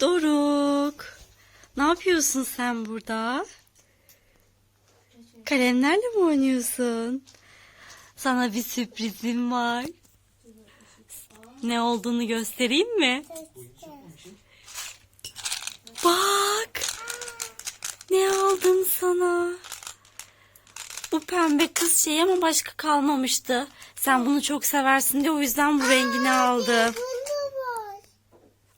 Doruk. Ne yapıyorsun sen burada? Kalemlerle mi oynuyorsun? Sana bir sürprizim var. Ne olduğunu göstereyim mi? Bak. Ne aldım sana? Bu pembe kız şey ama başka kalmamıştı. Sen bunu çok seversin diye o yüzden bu rengini aldım.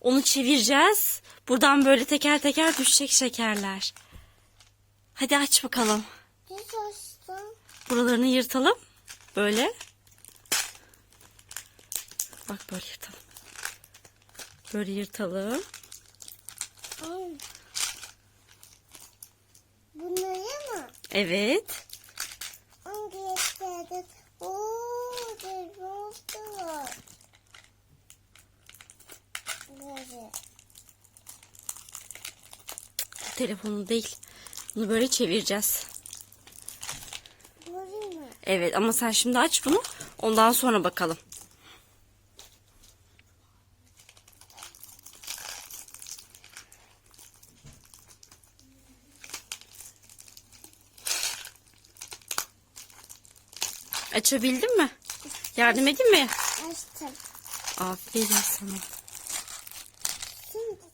Onu çevireceğiz. Buradan böyle teker teker düşecek şekerler. Hadi aç bakalım. Düz açtım. Buralarını yırtalım. Böyle. Bak böyle yırtalım. Böyle yırtalım. Bunları mı? Evet. Hangi yerde? Ooo, telefon var. Böyle. Telefonu değil. Bunu böyle çevireceğiz. Evet ama sen şimdi aç bunu. Ondan sonra bakalım. Açabildin mi? Yardım edeyim mi? Açtım. Aferin sana.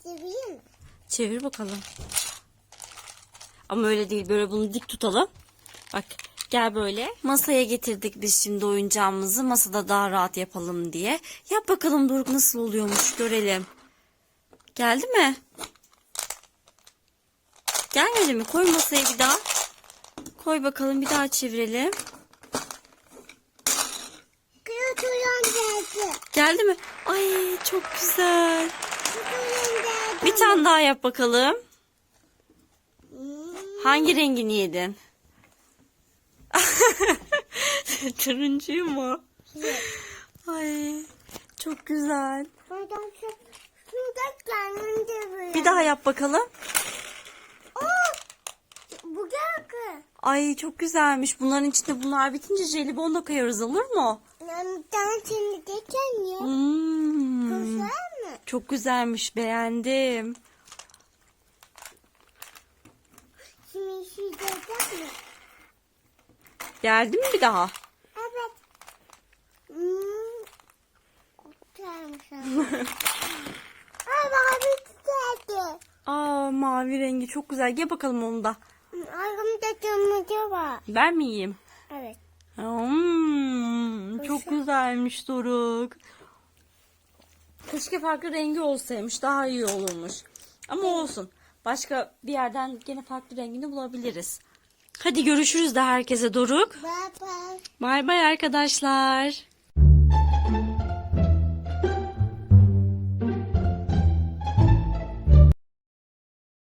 Çevireyim mi? Çevir bakalım. Ama öyle değil. Böyle bunu dik tutalım. Bak gel böyle. Masaya getirdik biz şimdi oyuncağımızı. Masada daha rahat yapalım diye. Yap bakalım Doruk nasıl oluyormuş görelim. Geldi mi? Gelmedi mi? Koy masaya bir daha. Koy bakalım bir daha çevirelim. Geldi. Geldi mi? Ay çok güzel. Kıyatuyan geldi. Bir tane daha yap bakalım. Hangi rengini yedin? Turuncuyu mu? Ay çok güzel. Bir daha yap bakalım. Bu. Ay çok güzelmiş. Bunların içinde bunlar bitince jelibon da koyarız olur mu? Ben şimdi geçen ya. Çok güzelmiş beğendim. Şimdi şey gelecek mi? Geldi mi bir daha? Evet. Hmm. Ay bir geldi. Aa mavi rengi çok güzel. Gel bakalım onu da. Arkamda kırmızı var. Ben mi yiyeyim? Evet. Hmm, çok güzelmiş Doruk. Keşke farklı rengi olsaymış daha iyi olurmuş. Ama olsun. Başka bir yerden gene farklı rengini bulabiliriz. Hadi görüşürüz de herkese Doruk. Bye bye. Bay bay arkadaşlar.